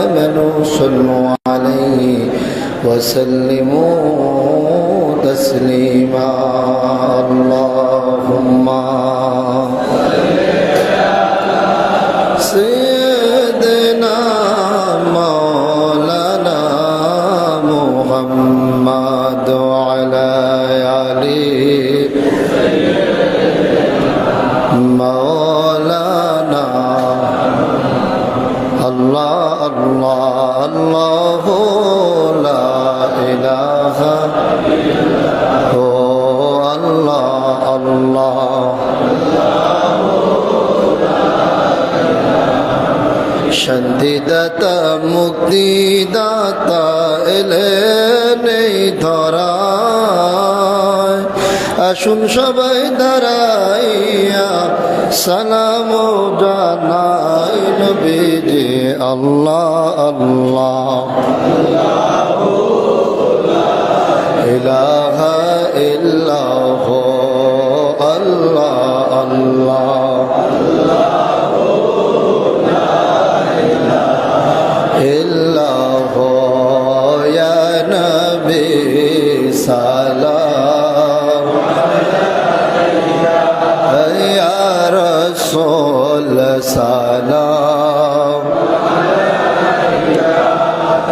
آمنوا صلوا عليه وسلموا تسليما. اللهم سيدنا مولانا محمد وعلى آله مولانا. الله আল্লাহ আল্লাহ লা ইলাহা ও আল্লাহ আল্লাহ। শান্তিদাতা মুক্তিদাতা এলে নেই ধরা আসুন সবাই দাঁড়াইয়া সালাম জানাই নবীজি আল্লাহ আল্লাহ। ইলাহা ইল্লাহ আল্লাহ আল্লাহ।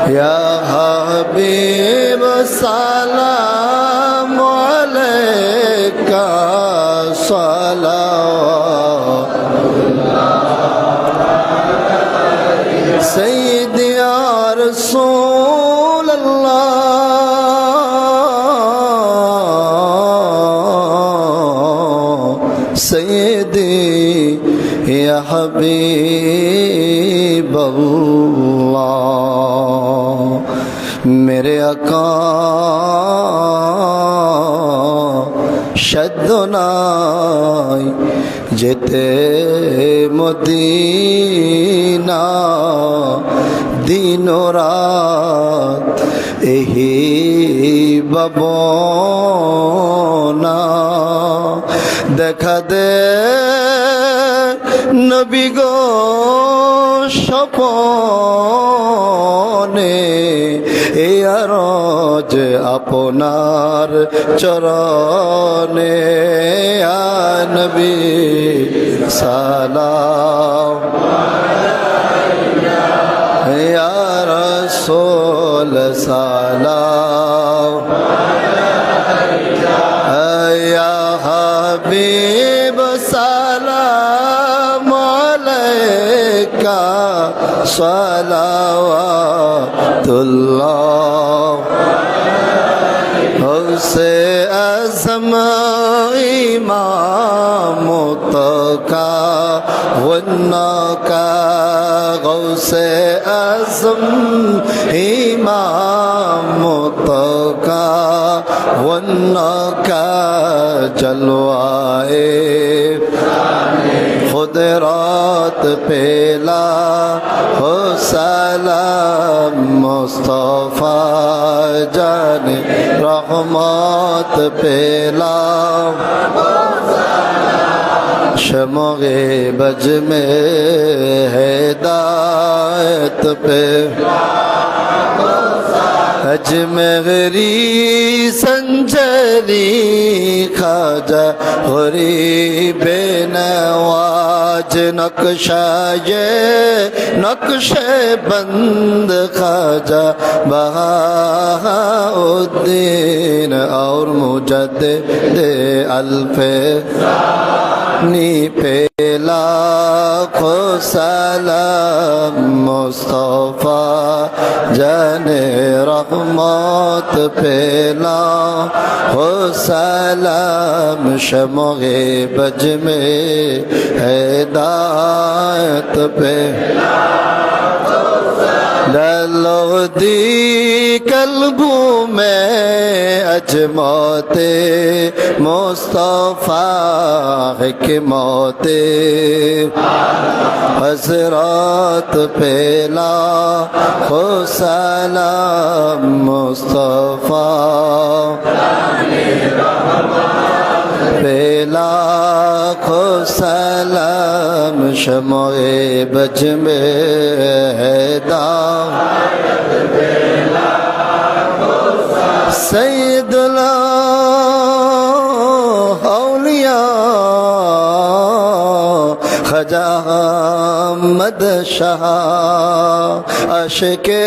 يا حبيب سلام عليك صلوات. سيدي يا رسول الله. سيدي يا حبيب میرے آقا شد نائی جتے مدینہ دین و رات اہی ببونا দেখা দে নবী গো স্বপনে এ আরজ আপনার চরণে। নবী সালাম। ইয়া রসুল সালাম। صلوات الله سے اعظم امام کا ون کا غوث اعظم امام کا ون کا جلوائے قدرات پیلا ہو سلام مصطفیٰ جان رحمت پیلا شمغے بج میں ہدایت پہ حجم غری سنجری خواجہ غریب نواز नक्शा ये नक्शे बंद खाजा बहाउद्दीन और मुजद दे अल्फे नी पेला سلام مصطفى جن رحمت پیلا خو سلام شمغ بج میں ہدایت پہ للو دی کلبوں میں اجموت مصطفیٰ کی حضرات پیلا ہو مصطفیٰ پیلا ہو شمع بجم حیدہ ہے সৈদুলা হৌলিয়া খজা মোহাম্মদ শাহ। আশকে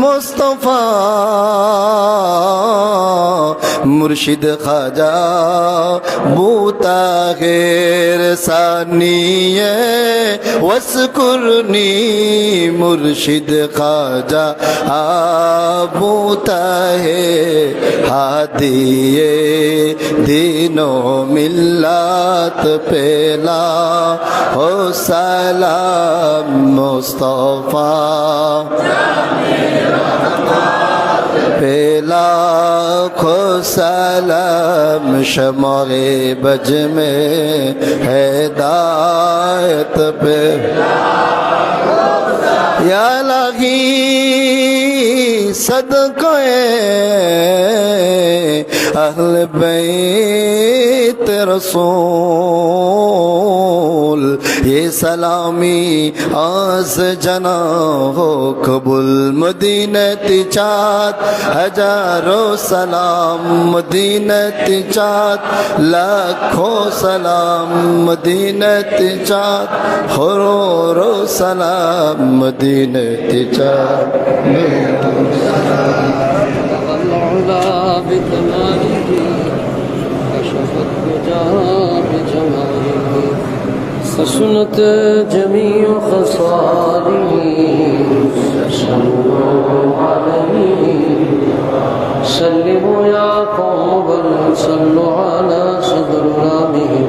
মুস্তফা মুর্শিদ খাজা বুতাগের সানিয়ে ওয়াসকুরনি মুর্শিদ খাজা আবুতা হে হাদিয়ে দিনো মিল্লাত পেলা। ও সালাম মুস্তফা। পেলা খো সালাম শমরে বজ মে হেদায়ত পে। ইয়া লাগি সদকয়ে أهل بيت رسول یہ سلامی آز جنا ہو قبول مدینہ تجات ہزاروں سلام مدینہ تجات لاکھوں سلام مدینہ تجات ہرورو سلام مدینہ تجات میرا سلام بكماله كشف الدجى بجماله حسنت جميع خصاله صلوا عليه سلموا يا قوم بل صلوا على صدر رامه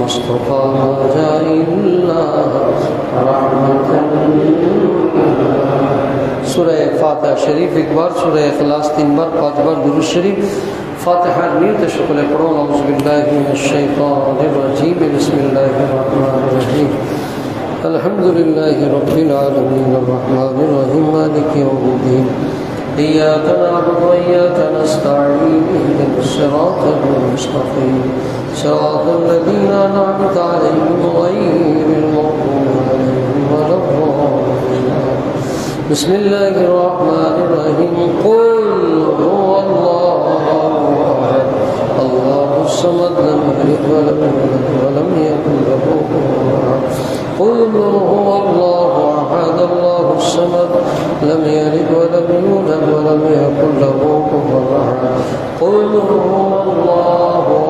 مصطفى هجر الله رحمة سورة فاتح شريف اكبر سورة اخلاص تنبر فاتبر درود شريف فاتحة نيت شكل قرون أعوذ بالله من الشيطان الرجيم بسم الله الرحمن الرحيم الحمد لله رب العالمين الرحمن الرحيم مالك يوم الدين إياك نعبد وإياك نستعين اهدنا الصراط المستقيم صراط الذين أنعمت عليهم غير المغضوب عليهم ولا بسم الله الرحمن الرحيم. قل هو الله أحد. الله الصمد لم يلد ولم يولد ولم يكن له كفوا قل هو الله أحد. الله الصمد لم يلد ولم يولد ولم يكن له كفوا قل هو الله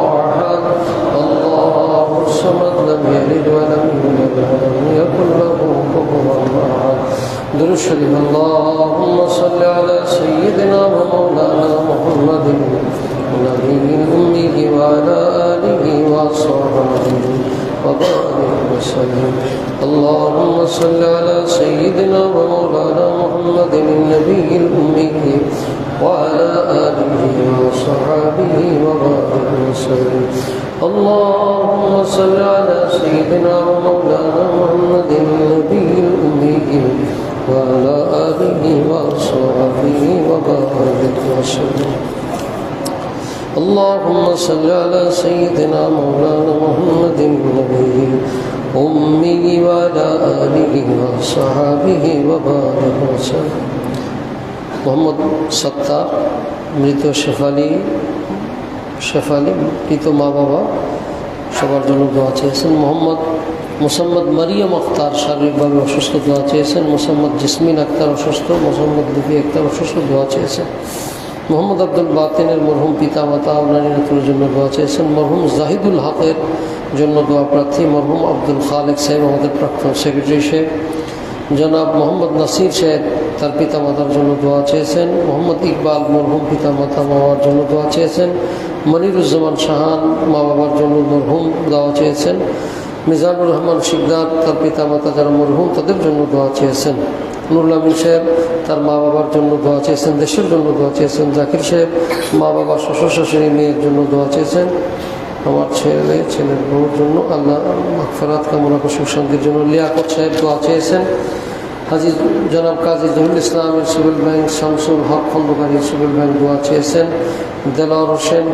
الصمد لم يلد ولم يولد ولم يكن له كفوا احد درود شريف اللهم صل على سيدنا ومولانا محمد النبي الأمي وعلى آله وصحبه وبارك وسلم. اللهم صل على سيدنا ومولانا محمد النبي الأمي وعلى آله وصحبه وبارك وسلم اللهم صل على سيدنا ومولانا محمد النبي الأمي وعلى آله وصحبه وبارك وسلم. اللهم صل على سيدنا مولانا محمد النبي أمي وعلى آله وصحبه وبارك وسلم. মোহাম্মদ সত্তার মৃত শেফালি শেফালি, মৃত মা বাবা, সবার জন্য দোয়া চেয়েছেন। মোহাম্মদ মোসাম্মদ মারিয়াম আখতার শারীরিকভাবে অসুস্থ দোয়া চেয়েছেন। মোসাম্মদ জিসমিন আক্তার অসুস্থ, মোসাম্মদ লিপি আক্তার অসুস্থ দোয়া চেয়েছেন। মোহাম্মদ আব্দুল বাতিনের মরহুম পিতা মাতা নারীনাথের জন্য দোয়া চেয়েছেন। মরহুম জাহিদুল হকের জন্য দোয়া প্রার্থী মরহুম আব্দুল খালেক সাহেব, আমাদের প্রাক্তন সেক্রেটারি সাহেব। জনাব মোহাম্মদ নাসির সাহেব, তার পিতা মাতার জন্য দোয়া চেয়েছেন। মোহাম্মদ ইকবাল মরহুম পিতা মাতা মা বাবার জন্য দোয়া চেয়েছেন। মনিরুজ্জামান শাহান মা বাবার জন্য মরহুম দোয়া চেয়েছেন। মিজানুর রহমান শিকদার, তার পিতা মাতা যারা মরহুম, তাদের জন্য দোয়া চেয়েছেন। নুরুল আমিন সাহেব, তার মা বাবার জন্য দোয়া চেয়েছেন। দেশের জন্য দোয়া চেয়েছেন। জাকির সাহেব, মা বাবা শ্বশুর শাশুড়ি মেয়ের জন্য দোয়া চেয়েছেন। আমার ছেলে, ছেলের বউর জন্য আল্লাহ মাগফিরাত, কামনা সুখ শান্তির জন্য লিয়াকত সাহেব দোয়া চেয়েছেন। হাজি জনাব কাজী জহুল ইসলামের civil bank, Shamsul Haque Khandakari civil bank দোয়া চেয়েছেন। দেলাওয়ার হোসেন,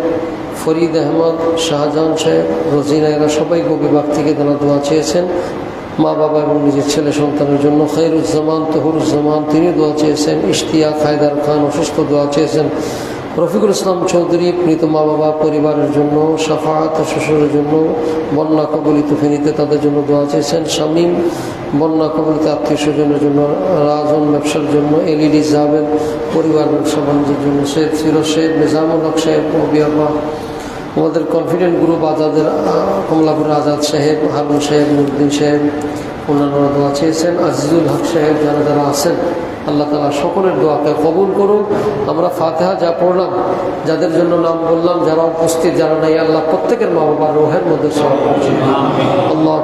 ফরিদ আহমদ, শাহজাহান সাহেব রোজিনা এরা সবাই গোপীবাগ থেকে তারা দোয়া চেয়েছেন। মা বাবা এবং নিজের ছেলে সন্তানের জন্য খৈরুজ্জামান তহুরুজ্জামান তিনি দোয়া চেয়েছেন। ইশতিয়া খায়দার খান অসুস্থ দোয়া চেয়েছেন। রফিকুল ইসলাম চৌধুরী মৃত মা বাবা পরিবারের জন্য সাফাত শ্বশুরের জন্য, বন্যা কবলিত ফেনীতে তাদের জন্য দোয়া চেয়েছেন শামীম। বন্যা কবলিত আত্মীয় স্বজনের জন্য, রাজন ব্যবসার জন্য, এলইডি জাবেদ, পরিবার ব্যবসা বাণিজ্যের জন্য শেখ সিরো শেখ নিজামুল হক সাহেব আমাদের কনফিডেন্ট গ্রুপ আজাদের কমলাপুর আজাদ সাহেব, হারুন সাহেব, নুরুদ্দিন সাহেব, অন্যান্যরা দোয়া চেয়েছেন। আজিজুল হক সাহেব, যারা যারা আছেন আল্লাহ তালা সকলের দোয়াকে কবুল করুন আমরা ফাতেহা যা পড়লাম যাদের জন্য নাম বললাম যারা উপস্থিত যারা নাই আল্লাহ প্রত্যেকের মা বাবার রোহের মধ্যে সব আল্লাহ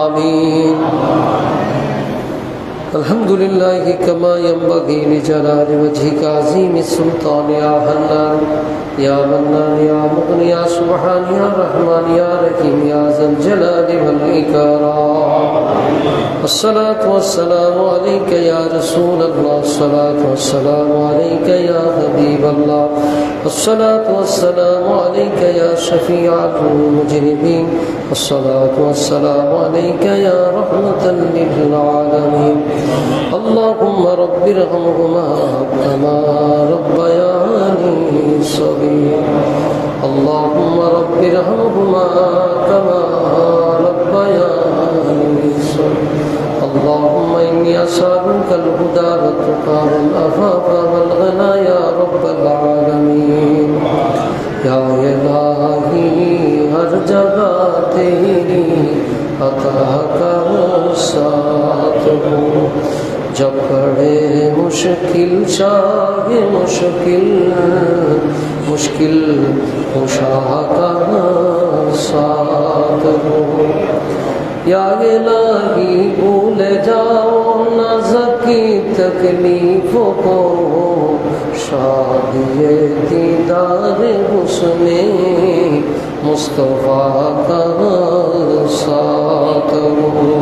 আমিন الحمد لله كما ينبغي لجلال وجهك عظيم السلطان يا حنان يا منان يا مغني يا سبحان يا رحمن يا رحيم يا ذا الجلال والإكرام. الصلاة والسلام عليك يا رسول الله الصلاة والسلام عليك يا حبيب الله. الصلاة والسلام عليك يا شفيع المجرمين. الصلاة والسلام عليك يا رحمة للعالمين. اللهم رب ارحمهما كما ربياني صغير اللهم رب ارحمهما كما ربياني صغير اللهم إني أسألك الهدى والتقى والأفاق والغنى يا رب العالمين. یا الہی ہر جگہ تیری عطا کا ساتھ ہوں. जब पड़े मुश्किल चाहे मुश्किल मुश्किल खुशा का साथ हो या इलाही भूल जाओ नजर की तकलीफों को شادی دیدار اس میں مصطفیٰ کا ساتھ ہو۔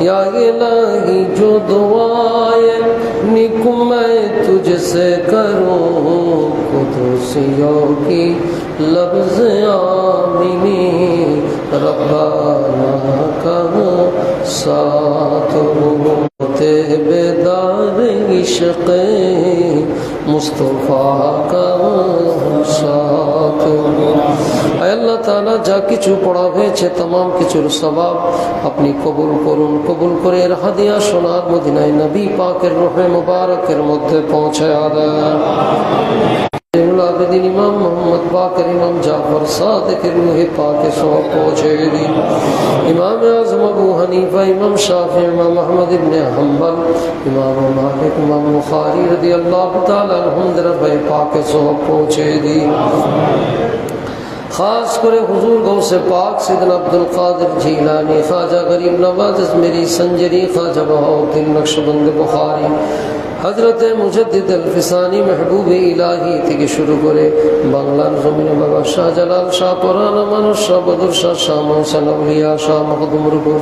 یا الہی جو دعائیں نکو میں تجھ سے کروں قدسیوں کی لفظ آمینی، ربانہ کا ساتھ ہو۔ بیدار عشقیں আল্লাহ তালা যা কিছু পড়া হয়েছে, তমাম কিছুর স্বভাব আপনি কবুল করুন। কবুল করে এর হাদিয়া সোনার মদিনায় নবী পাকের রোহে মুবারকের মধ্যে পৌঁছায় দেয় اللہ بدین امام محمد، باقر امام جعفر، صادق روح پاک سوہ پوچھے گی۔ امام عظم ابو حنیفہ، امام شافع امام محمد ابن حنبل، امام مالک، امام مخاری رضی اللہ تعالی الحمد رب پاک سوہ پوچھے دی خاص کرے حضور گو سے پاک سیدن عبدالقادر جیلانی خاجہ غریب نواز، میری سنجری خاجہ بہاؤ الدین نقش بند بخاری হজরত মুজদ্দিদ আলফিসানি মেহবুব ইলাহি থেকে শুরু করে বাংলার জমিনে বাবা শাহজালাল শাহ, পরানা মানুষ, শাহ বদর শাহ শাহ মোহসেন আউলিয়া শাহ মখদুম রুকুর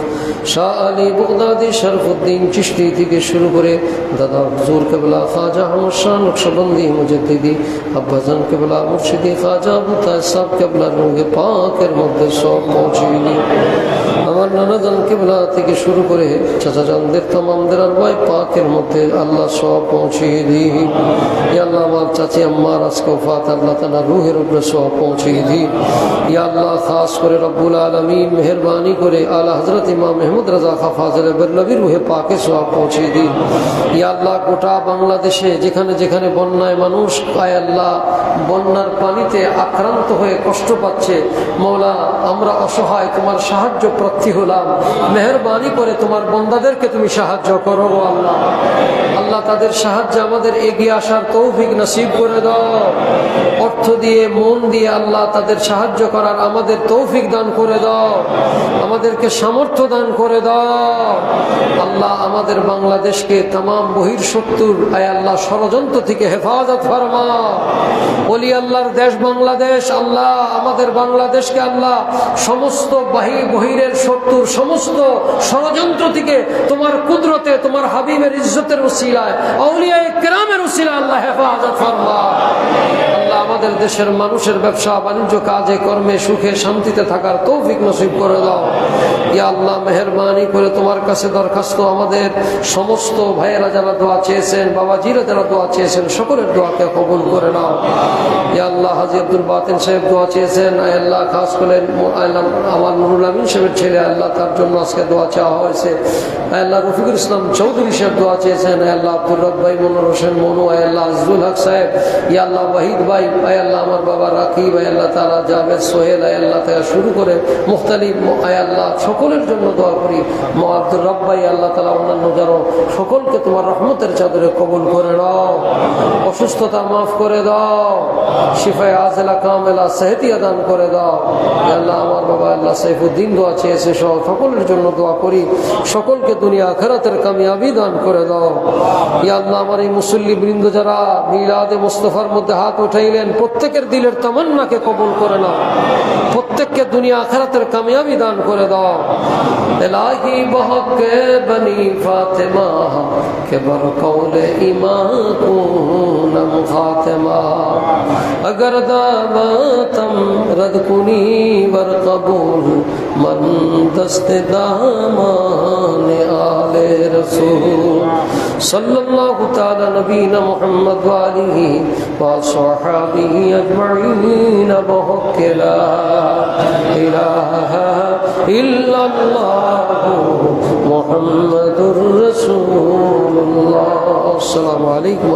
শাহ আলী বগদাদি, শরফুদ্দিন চিশতি থেকে শুরু করে দাদা হুজুর কেবলা, খাজা আহমদ শাহ, নকশবন্দি মুজদ্দিদি, আব্বাজান কেবলা, মুর্শিদি, খাজা আবু তাহসাব কেবলা রঙ্গে পাকের মধ্যে সব পৌঁছিয়ে দিই আমার নানাজান কেবলা থেকে শুরু করে চাচা জানদের তামামদের আলবাই পাকের মধ্যে আল্লাহ সব পৌঁছিয়ে আল্লাহ আমার চাচি আল্লাহ তালা রুহের উপরে সব পৌঁছিয়ে আল্লাহ খাস করে রব্বুল আলমিন মেহরবানি করে আলা হজরত মেহমুদ রাজা রুহে পাকে সব পৌঁছিয়ে আল্লাহ গোটা বাংলাদেশে যেখানে যেখানে বন্যায় মানুষ আল্লাহ বন্যার পানিতে আক্রান্ত হয়ে কষ্ট পাচ্ছে। মৌলা, আমরা অসহায়, তোমার সাহায্য প্রার্থী হলাম। মেহরবানি করে তোমার বন্দাদেরকে তুমি সাহায্য করো আল্লাহ। আল্লাহ তাদের সাহায্যে, আমাদের এগিয়ে আসার তৌফিক নসিব করে দাও। অর্থ দিয়ে, মন দিয়ে আল্লাহ তাদের সাহায্য করার আমাদের তৌফিক দান করে দাও। আমাদেরকে সামর্থ্য দান করে দাও। আল্লাহ আমাদের বাংলাদেশকে তাম বহির শত্রুর আয় আল্লাহ ষড়যন্ত্র থেকে হেফাজত ফরমা। বলি আল্লাহর দেশ বাংলাদেশ, আল্লাহ আমাদের বাংলাদেশকে আল্লাহ সমস্ত বাহি বহিরের শত্রুর সমস্ত ষড়যন্ত্র থেকে তোমার কুদরতে, তোমার হাবিবের ইজ্জতের উসিলায় আউলিয়ায় কেরামের উসিলা আল্লাহ হেফাজত ফরমা আল্লাহ আমাদের দেশের মানুষের ব্যবসা, বাণিজ্য কাজে, কর্মে, সুখে, শান্তিতে থাকার তৌফিক নসিব করে দাও। ইয়া আল্লাহ, মেহরবানি করে তোমার কাছে দরখাস্ত আমাদের সমস্ত ভাইয়েরা যারা দোয়া চেয়েছেন, বাবাজিরা যারা দোয়া চেয়েছেন, সকলের দোয়াকে কবুল করে নাও। ইয়া আল্লাহ, হাজি আব্দুল বাতিন সাহেব দোয়া চেয়েছেন আল্লাহ, খাস করে আয় আমার নুরুল আমিন সাহেবের ছেলে আল্লাহ, তার জন্য আজকে দোয়া চাওয়া হয়েছে। আল্লাহ, রফিকুল ইসলাম চৌধুরী সাহেব দোয়া চেয়েছেন আল্লাহ আব্দুল রব ভাই মনোর হোসেন, মনু আল্লাহ আজরুল হক সাহেব, ইয়া আল্লাহ, ওয়াহিদ ভাই আয় আল্লাহ, আমার বাবা রাকিব আয় আল্লাহ তারা জাভেদ সোহেল, আয় আল্লাহ থেকে শুরু করে মুখতালিফ আয় আল্লাহ সকলের জন্য দোয়া করি। মা আব্দুল রব ভাই, আল্লাহ তালা অন্যান্য যারা সকলকে তোমার রহমতের চাদরে কবুল করে নাও। অসুস্থতা মাফ করে দাও। শিফায় আজেলা কামেলা সেহতিয়া দান করে দাও। আল্লাহ, আমার বাবা আল্লাহ সাইফুদ্দিন দোয়া চেয়েছে সহ সকলের জন্য দোয়া করি। সকলকে দুনিয়া আখেরাতের কামিয়াবি দান করে দাও। ইয়া আল্লাহ, আমার এই মুসল্লি বৃন্দ যারা মিলাদে মোস্তফার মধ্যে হাত উঠাইলেন প্রত্যেকের দিলের তামান্নাকে কবুল করে নাও। প্রত্যেককে দুনিয়া আখেরাতের কামিয়াবি দান করে দাও। এলাহি বহকে বনি ফাতেমা, কে বর কৌলে ইমা কুনম ফাতেমা। اگر دعوتم رد کنی بر قبول من دست دامان آل رسول صلی اللہ تعالی نبینا محمد والی و صحابی اجمعین بحق لا الہ الا اللہ محمد الرسول اللہ السلام علیکم